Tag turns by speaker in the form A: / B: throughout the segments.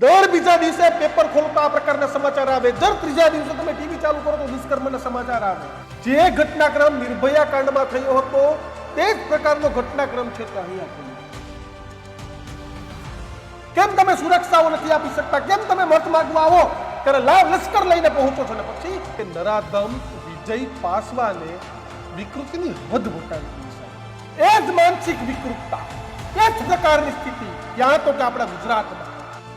A: દર બીજા દિવસે પેપર ખોલતા આ પ્રકારના સમાચાર આવે. દર ત્રીજા દિવસે તમે ટીવી ચાલુ કરો તો દુષ્કર્મના સમાચાર આવે. જે ઘટનાક્રમ નિર્ભયા કાંડમાં થયો હતો, તે જ પ્રકારનો ઘટનાક્રમ છે તે અહીંયા થયો. કેમ તમે સુરક્ષાઓ નથી આપી શકતા? કેમ તમે મત માંગવા આવો? ત્યારે લાવ લશ્કર લઈને પહોંચો છો ને પછી. કે નરાધમ વિજય પાસવાને વિકૃતિની હદ વટાવી એ જ માનસિક વિકૃતતા. એ જ પ્રકારની સ્થિતિ. ત્યાં તો કે આપણા ગુજરાતમાં.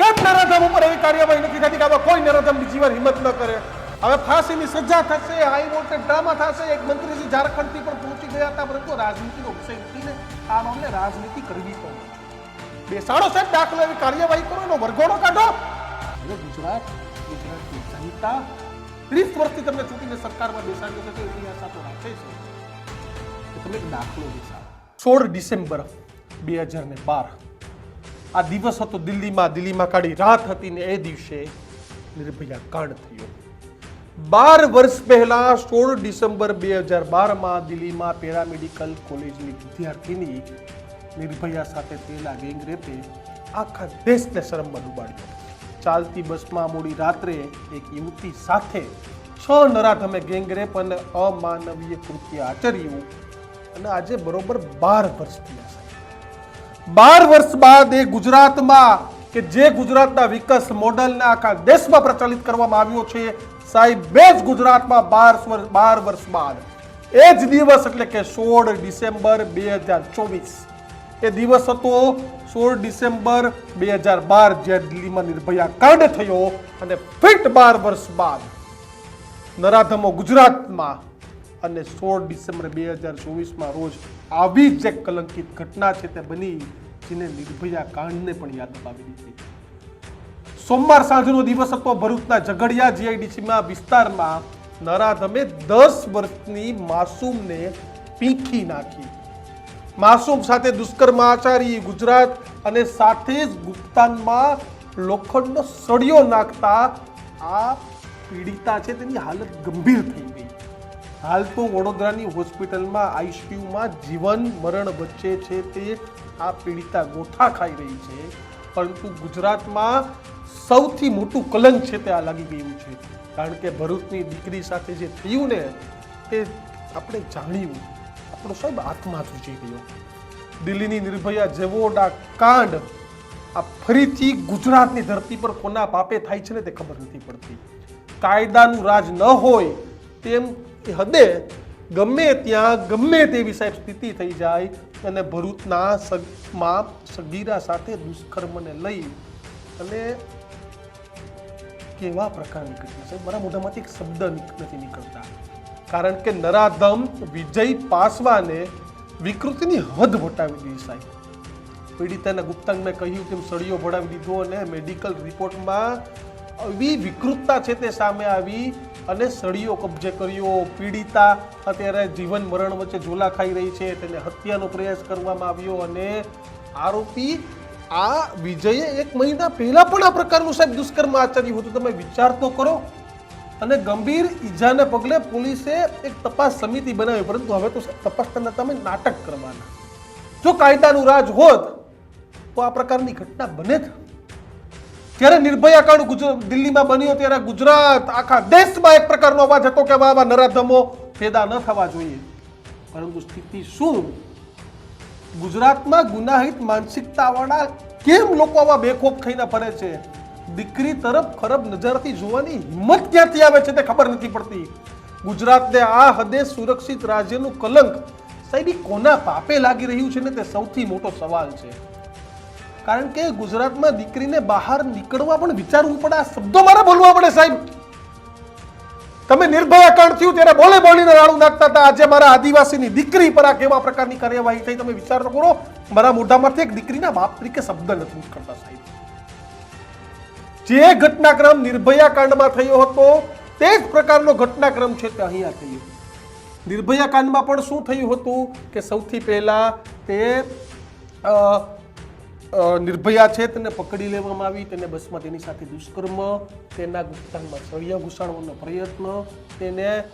A: કેમ નરાધમ ઉપર એવી કાર્યવાહી નથી થતી કે હવે કોઈ નરાધમ જીવન હિંમત ન કરે? હવે ફાંસીની સજા થશે હાઈ વોલ્ટેજ ડ્રામા થશે. એક મંત્રીજી ઝારખંડથી પણ પહોંચી ગયા હતા, પરંતુ રાજનીતિનો વિષય ઉઠીને આ મામલે રાજનીતિ કરવી પડે. બેસાડો સાહેબ, દાખલો એવી કાર્યવાહી કરો, એનો વરઘોડો કાઢો. હવે ગુજરાત, ગુજરાતની જનતા ત્રીસ વર્ષથી તમને ચૂંટીને સરકારમાં બેસાડ્યો છે, તો ઇતિહાસ તો રાખે છે. કે તમે એક દાખલો બેસાડો. સોળ ડિસેમ્બર બે હજાર ને બાર આ દિવસ હતો દિલ્હીમાં દિલ્હીમાં કાઢી રાત હતી ને એ દિવસે નિર્ભયા કાંડ થયો. બાર વર્ષ પહેલા સોળ ડિસેમ્બર બે હજાર બારમાં દિલ્હીમાં પેરામેડિકલ કોલેજની વિદ્યાર્થીની નિર્ભયા સાથે થયેલા ગેંગરેપે આખા દેશને શરમમાં ડૂબાડ્યો. ચાલતી બસમાં મોડી રાત્રે એક યુવતી સાથે છ નરાધમે ગેંગરેપ અને અમાનવીય કૃત્ય આચર્યું અને આજે બરોબર બાર વર્ષ થયા બાર વર્ષ બાદ એ ગુજરાતમાં કે જે ગુજરાતના વિકાસ મોડલને આખા દેશમાં પ્રચલિત કરવામાં આવ્યો છે, સાહેબ, બે જ ગુજરાતમાં બાર વર્ષ બાર વર્ષ બાદ. એ જ દિવસ એટલે કે સોળ ડિસેમ્બર બે હજાર ચોવીસ. એ દિવસ હતો સોળ ડિસેમ્બર બે હજાર બાર જે દિલ્હીમાં નિર્ભયા કાંડ થયો અને ફિટ બાર વર્ષ બાદ નરાધમો ગુજરાતમાં અને સોળ ડિસેમ્બર બે હજાર ચોવીસમાં રોજ આવી જ એક કલંકિત ઘટના છે તે બની, જેને નિર્ભયા કાંડને પણ યાદ અપાવી દીધી સોમવાર સાંજનો દિવસ હતો ભરૂચના ઝઘડિયા જીઆઈડીસીમાં વિસ્તારમાં. નરાધમે દસ વર્ષની માસૂમને પીખી નાખી. માસૂમ સાથે દુષ્કર્મ આચારી ગુજરાત અને સાથે જ ગુપ્તાનમાં લોખંડનો સળિયો નાખતા આ પીડિતા છે તેની હાલત ગંભીર થઈ. હાલ તો વડોદરાની હોસ્પિટલમાં આઈસીયુમાં જીવન મરણ વચ્ચે છે તે આ પીડિતા ગોઠા ખાઈ રહી છે. પરંતુ ગુજરાતમાં સૌથી મોટું કલંક છે તે આ લાગી ગયું છે. કારણ કે ભરૂચની દીકરી સાથે જે થયું ને, તે આપણે જાણ્યું. આપણો સાહેબ આત્મા સૂચી ગયો. દિલ્હીની નિર્ભયા જેવોડા કાંડ આ ફરીથી ગુજરાતની ધરતી પર કોના પાપે થાય છે ને તે ખબર નથી પડતી. કાયદાનું રાજ ન હોય તેમ એ હદે ગમે ત્યાં ગમે તેવી સાહેબ સ્થિતિ થઈ જાય અને ભરૂચના સગમાં સગીરા સાથે દુષ્કર્મને લઈ અને કેવા પ્રકારની ઘટના? સાહેબ, મારા મોઢામાંથી એક શબ્દ નથી નીકળતા. કારણ કે નરાધમ વિજય પાસવાને વિકૃતિની હદ વટાવી દીધી સાહેબ. પીડિતાના મેં કહ્યું કે સળિયો ભળાવી દીધો અને મેડિકલ રિપોર્ટમાં એવી વિકૃતતા છે તે સામે આવી અને સળિયો કબજે કર્યો, પીડિતા અત્યારે જીવન મરણ વચ્ચે ઝોલા ખાઈ રહી છે, તેને હત્યાનો પ્રયાસ કરવામાં આવ્યો અને આરોપી આ વિજયે એક મહિના પહેલા પણ આ પ્રકારનું સાહેબ દુષ્કર્મ આચર્યું હતું. તમે વિચાર તો કરો. અને ગંભીર ઈજાને પગલે પોલીસે એક તપાસ સમિતિ બનાવી, પરંતુ હવે તો તપાસ તમે નાટક કરવાના. જો કાયદાનું રાજ હોત, તો આ પ્રકારની ઘટના બને જ. જ્યારે નિર્ભયા કાંડ દિલ્હીમાં બન્યો ત્યારે ગુજરાત, આખા દેશમાં એક પ્રકારનો અવાજ હતો કે આવા નરાધમો પેદા ન થવા જોઈએ. પરંતુ સ્થિતિ શું? ગુજરાતમાં ગુનાહિત માનસિકતાવાળા કેમ લોકો આવા બેખોફ થઈને ફરે છે? દીકરી તરફ ખરાબ નજરથી જોવાની હિંમત ક્યાંથી આવે છે તે ખબર નથી પડતી. ગુજરાતને આ હદે સુરક્ષિત રાજ્યનું કલંક સાહેબ કોના પાપે લાગી રહ્યું છે ને તે સૌથી મોટો સવાલ છે. કારણ કે ગુજરાતમાં દીકરીને બહાર નીકળવા પણ વિચારવું પડે. આ શબ્દો મારે બોલવા પડે સાહેબ. તમે નિર્ભયા કાંડ થયું ત્યારે બોલે બોલીને રાડું નાખતા હતા. આજે મારા આદિવાસીની દીકરી પર આ કેવા પ્રકારની કાર્યવાહી થઈ તમે વિચાર કરો. મારા મોઢામાંથી એક દીકરીના બાપ તરીકે શબ્દ નથી નીકળતા સાહેબ. જે ઘટનાક્રમ નિર્ભયા કાંડમાં થયો હતો, તે જ પ્રકારનો ઘટનાક્રમ છે તે અહીંયા થયો. નિર્ભયા કાંડમાં પણ શું થયું હતું કે સૌથી પહેલા તે નિર્ભયા છે તેને પકડી લેવામાં આવી, તેને બસમાં તેની સાથે દુષ્કર્મ, તેના ગુપ્તાનમાં સળિયા ઘુસાડવાનો પ્રયત્ન, તેને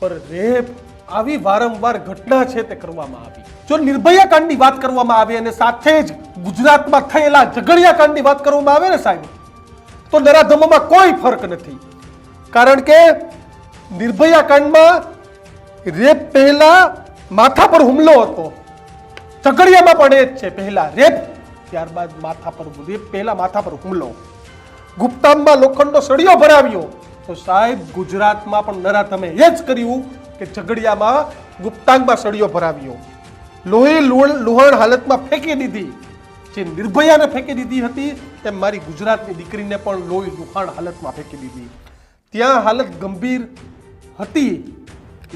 A: પર રેપ આવી વારંવાર ઘટના છે તે કરવામાં આવી. જો નિર્ભયા કાંડની વાત કરવામાં આવે અને સાથે જ ગુજરાતમાં થયેલા ઝઘડિયા કાંડની વાત કરવામાં આવે ને સાહેબ, તો નરાધમોમાં કોઈ ફરક નથી. કારણ કે નિર્ભયા કાંડમાં રેપ પહેલા માથા પર હુમલો હતો. ઝઘડિયામાં પણ એ જ છે, પહેલા રેપ ત્યારબાદ માથા પર પહેલા માથા પર હુમલો. ગુપ્તામમાં લોખંડનો સળિયો ભરાવ્યો. તો સાહેબ, ગુજરાતમાં પણ નરાધમે એ જ કર્યું કે ઝઘડિયામાં ગુપ્તાંગમાં સળિયો ભરાવ્યો. લોહી લુણ- લુહાણ હાલતમાં ફેંકી દીધી. જે નિર્ભયાને ફેંકી દીધી હતી, તેમ મારી ગુજરાતની દીકરીને પણ લોહી લુહાણ હાલતમાં ફેંકી દીધી. ત્યાં હાલત ગંભીર હતી.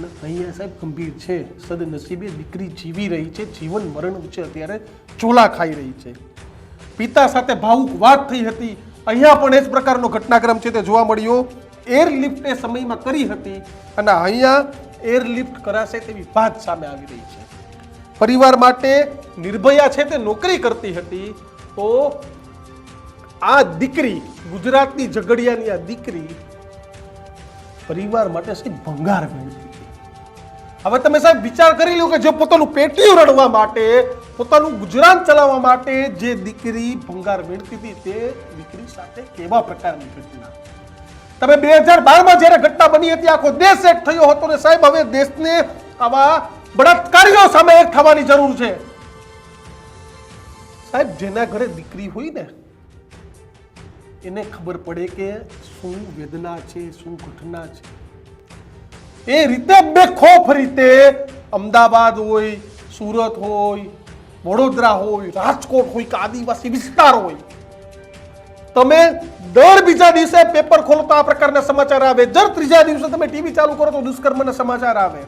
A: અને અહીંયા સાહેબ ગંભીર છે. સદનસીબે દીકરી જીવી રહી છે. જીવન મરણ છે અત્યારે ચોલા ખાઈ રહી છે. પિતા સાથે ભાવુક વાત થઈ હતી. અહીંયા પણ એ જ પ્રકારનો ઘટનાક્રમ છે તે જોવા મળ્યો. એરલિફ્ટ સમયમાં કરી હતી અને અહીંયા એરલિફ્ટ કરાશે તેવી વાત સામે આવી રહી છે. પરિવાર માટે નિર્ભયા છે તે નોકરી કરતી હતી. તો આ દીકરી, ગુજરાતની ઝઘડિયાની આ દીકરી પરિવાર માટે ભંગાર હતી હવે તમે સાહેબ વિચાર કરી લો કે જે પોતાનું પેટીયું રડવા માટે, પોતાનું ગુજરાન ચલાવવા માટે જે દીકરી ભંગાર વેડતી હતી તે દીકરી સાથે કેવા પ્રકારની ઘટના તમે બે હજાર બારમાં જ્યારે ઘટના બની હતી, આખો દેશ એક થયો હતો ને સાહેબ, હવે દેશને આવા બળાત્કારીઓ સામે એક થવાની જરૂર છે. સાહેબ, જેના ઘરે દીકરી હોય ને, એને ખબર પડે કે શું વેદના છે, શું ઘટના છે. એ રીતે બેખોફ રીતે અમદાવાદ હોય, સુરત હોય, વડોદરા હોય, રાજકોટ હોય કે આદિવાસી વિસ્તાર હોય. તમે દર બીજા દિવસે પેપર ખોલો તો આ પ્રકારના સમાચાર આવે. દર ત્રીજા દિવસે તમે ટીવી ચાલુ કરો તો દુષ્કર્મના સમાચાર આવે.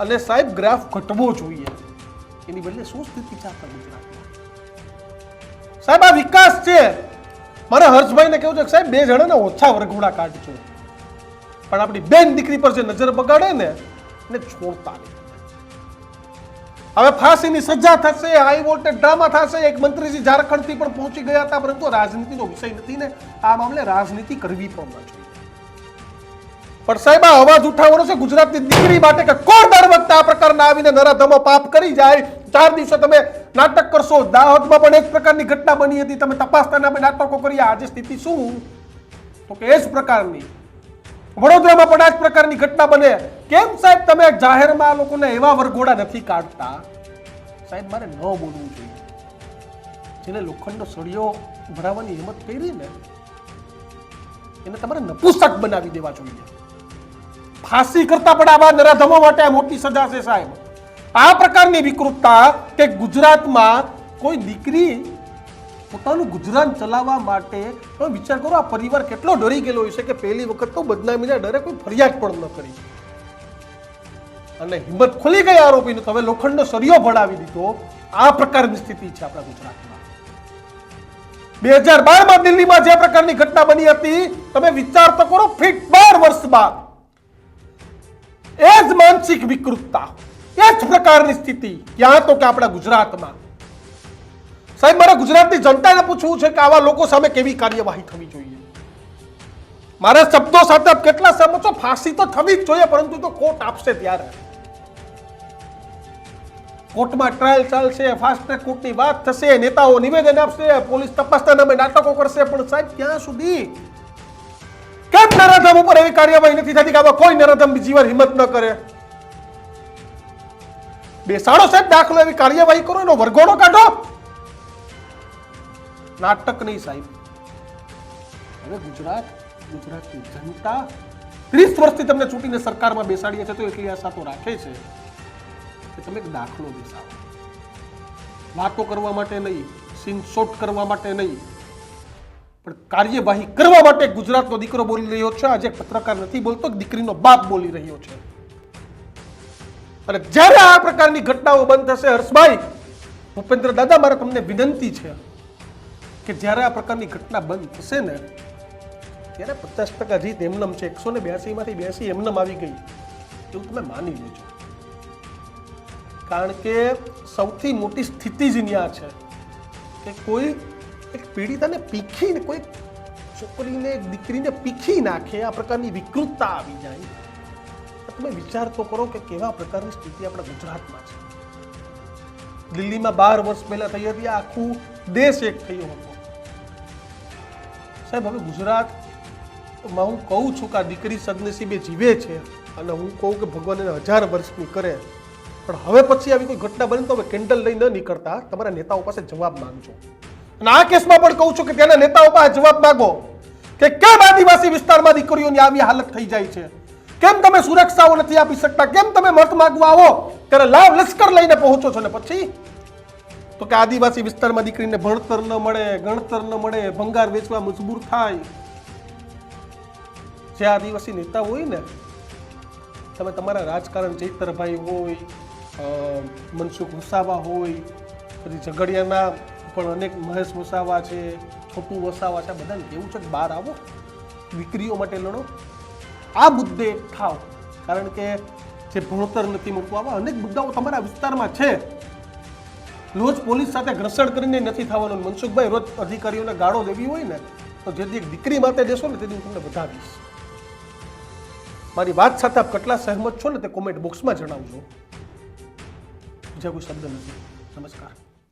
A: અને સાહેબ, ગ્રાફ ઘટવો જોઈએ. એની બદલે શું સ્થિતિ સાહેબ, આ વિકાસ છે. મારે હર્ષભાઈને કેવું છે સાહેબ, બે જણાને ઓછા વર્ગોડા કાઢજો. પણ આપણી બેન દીકરી પર જે નજર બગાડે ને, એને છોડતા નહીં. હવે ફાંસીની સજા થશે હાઈ વોલ્ટેજ ડ્રામા થશે, એક મંત્રીજી ઝારખંડથી પણ પહોંચી ગયા હતા, પરંતુ રાજનીતિનો વિષય નથી ને, આ મામલે રાજનીતિ કરવી પણ ન જોઈએ. પણ સાહેબ, આ અવાજ ઉઠાવવાનો છે, ગુજરાતની દીકરી માટે કે કોણ દર વખતે આ પ્રકારના આવીને નરાધમો પાપ કરી જાય? ચાર દિવસે તમે નાટક કરશો, દાહોદમાં પણ એક પ્રકારની ઘટના બની હતી, તમે તપાસતા નામે નાટકો કર્યા આજે સ્થિતિ શું? તો કે એ જ પ્રકારની વડોદરામાં પણ આ પ્રકારની ઘટના બને. કેમ સાહેબ તમે જાહેરમાં આ લોકોને એવા વરઘોડા નથી કાઢતા? સાહેબ, મારે ન બોલવું જોઈએ. જેને લોખંડનો સળિયો ભરાવાની હિંમત કરી ને, એને તમારે નપુસક બનાવી દેવા જોઈએ. ફાંસી કરતા પણ આવા નરાધમો માટે આ મોટી સજા છે સાહેબ. આ પ્રકારની વિકૃતતા કે ગુજરાતમાં કોઈ દીકરી પોતાનું ગુજરાન ચલાવવા માટે તમે વિચાર કરો, આ પરિવાર કેટલો ડરી ગયેલો હોય છે કે પહેલી વખત તો બદનામીના ડરે કોઈ ફરિયાદ પણ ન કરી. અને હિંમત ખુલી ગઈ આરોપીને તમે લોખંડનો સરિયો ભણાવી દીધો. આ પ્રકારની સ્થિતિ છે આપણા ગુજરાતમાં. બે હજાર બારમાં દિલ્હીમાં જે પ્રકારની ઘટના બની હતી, તમે વિચાર તો કરો, ફિટ બાર વર્ષ બાદ. એ જ માનસિક વિકૃતતા, એ જ પ્રકારની સ્થિતિ, ક્યાં તો કે આપણા ગુજરાતમાં. સાહેબ, મારે ગુજરાતની જનતાને પૂછવું છે કે આવા લોકો સામે કેવી કાર્યવાહી થવી જોઈએ? મારા શબ્દો સાથે કેટલા સમજ છો? ફાંસી તો થવી જ જોઈએ, પરંતુ તો કોર્ટ આપશે ત્યારે. કોર્ટમાં ટ્રાયલ ચાલશે ફાસ્ટ ટ્રેક કોર્ટની વાત થશે, નેતાઓ નિવેદન આપશે, પોલીસ તપાસના નામે નાટકો કરશે, પણ સાહેબ, ક્યાં સુધી? કેમ નરાધમ ઉપર એવી કાર્યવાહી નથી થતી કે આવા કોઈ નરાધમ બીજી વાર હિંમત ન કરે? બેસાડો સાહેબ, દાખલો એવી કાર્યવાહી કરો, એનો વરઘોડો કાઢો. નાટક નહીં સાહેબ. હવે ગુજરાત, ગુજરાતની જનતા ત્રીસ વર્ષથી તમને ચૂંટીને સરકારમાં બેસાડીએ છે તો એટલી આશા તો રાખે છે કે તમે એક દાખલો બેસાડો. વાતો કરવા માટે નહીં, સીન શોટ કરવા માટે નહીં, પણ કાર્યવાહી કરવા માટે ગુજરાતનો દીકરો બોલી રહ્યો છે. આજે પત્રકાર નથી બોલતો દીકરીનો બાપ બોલી રહ્યો છે. અને જ્યારે આ પ્રકારની ઘટનાઓ બંધ થશે, હર્ષભાઈ, ભૂપેન્દ્ર દાદા, મારે તમને વિનંતી છે. કે જ્યારે આ પ્રકારની ઘટના બંધ થશે ને, ત્યારે પચાસ ટકા જીત એમનમ છે. એકસો ને બ્યાસીમાંથી બ્યાસી એમનમ આવી ગઈ. એવું તમે માની લેજો કારણ કે સૌથી મોટી સ્થિતિ જ ત્યાં છે કે કોઈ એક પીડિતાને પીખીને કોઈ છોકરીને, એક દીકરીને પીખી નાખે, આ પ્રકારની વિકૃતતા આવી જાય. તમે વિચાર તો કરો કે કેવા પ્રકારની સ્થિતિ આપણા ગુજરાતમાં છે. દિલ્હીમાં બાર વર્ષ પહેલાં થઈ હતી, આખું દેશ એક થયો હતો. સાહેબ, હવે ગુજરાતમાં હું કહું છું કે આ દીકરી સદનસીબે જીવે છે અને હું કહું કે ભગવાન એને હજાર વર્ષની કરે. પણ હવે પછી આવી કોઈ ઘટના બને તો હવે કેન્ડલ લઈ ન નીકળતા. તમારા નેતાઓ પાસે જવાબ માંગજો. અને આ કેસમાં પણ કહું છું કે ત્યાંના નેતાઓ પાસે જવાબ માંગો કે કેમ આદિવાસી વિસ્તારમાં દીકરીઓની આવી હાલત થઈ જાય છે? કેમ તમે સુરક્ષાઓ નથી આપી શકતા? કેમ તમે મત માગવા આવો? ત્યારે લાવ લશ્કર લઈને પહોંચો છો ને પછી તો કે આદિવાસી વિસ્તારમાં દીકરીને ભણતર ન મળે, ગણતર ન મળે, ભંગાર વેચવા મજબૂર થાય. જે આદિવાસી નેતા હોય ને, તમે તમારા રાજકારણ ચૈતરભાઈ હોય મનસુખ વસાવા હોય, પછી ઝઘડિયાના પણ અનેક મહેશ વસાવા છે, છોટું વસાવા છે બધાને કેવું છે કે બહાર આવો, દીકરીઓ માટે લડો. આ મુદ્દે થાવ કારણ કે જે ભણતર નથી આવા અનેક મુદ્દાઓ તમારા વિસ્તારમાં છે. રોજ પોલીસ સાથે ઘર્ષણ કરીને નથી થવાનું. મનસુખભાઈ રોજ અધિકારીઓને ગાળો દેવી હોય ને, તો જે એક દીકરી માટે દેશો ને, તે હું તમને બતાવીશ મારી વાત સાથે આપ કેટલા સહેમત છો ને, તે કોમેન્ટ બોક્સમાં જણાવજો. બીજા કોઈ શબ્દ નથી. નમસ્કાર.